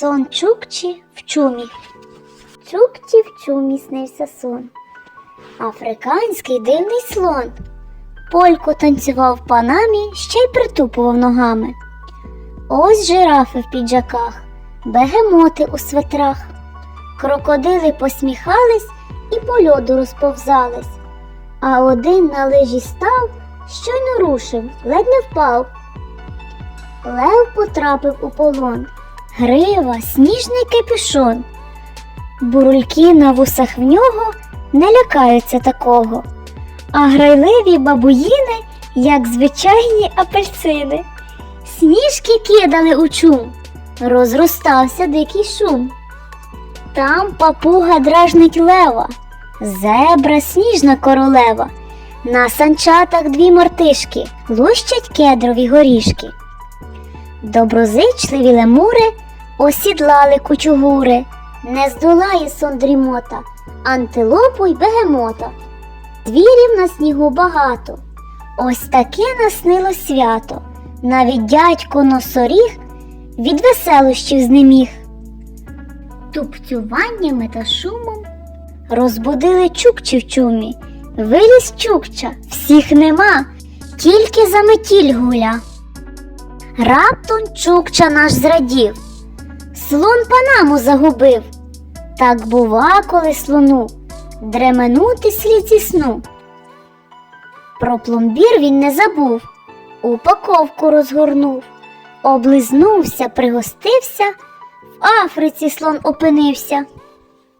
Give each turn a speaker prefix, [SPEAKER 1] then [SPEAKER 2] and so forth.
[SPEAKER 1] Сон Чукчі в чумі. Чукчі в чумі снився сон. Африканський дивний слон. Польку танцював в панамі, ще й притупував ногами. Ось жирафи в піджаках, бегемоти у светрах. Крокодили посміхались і по льоду розповзались. А один на лижі став, щойно рушив, ледь не впав. Лев потрапив у полон, грива, сніжний капюшон. Бурульки на вусах в нього не лякаються такого, а грайливі бабуїни, як звичайні апельсини. Сніжки кидали у чум, розростався дикий шум. Там папуга дражнить лева, зебра сніжна королева. На санчатах дві мартишки лущать кедрові горішки. Доброзичливі лемури осідлали кучугури, не здолає сон дрімота, антилопу й бегемота. Звірів на снігу багато. Ось таке наснило свято. Навіть дядько носоріг від веселощів знеміг. Тупцюваннями та шумом розбудили чукчі в чумі. Виліз чукча, всіх нема, тільки заметіль гуля. Раптом чукча наш зрадів, слон панаму загубив. Так бува, коли слону дременути слід зі сну. Про пломбір він не забув, упаковку розгорнув, облизнувся, пригостився, в Африці слон опинився.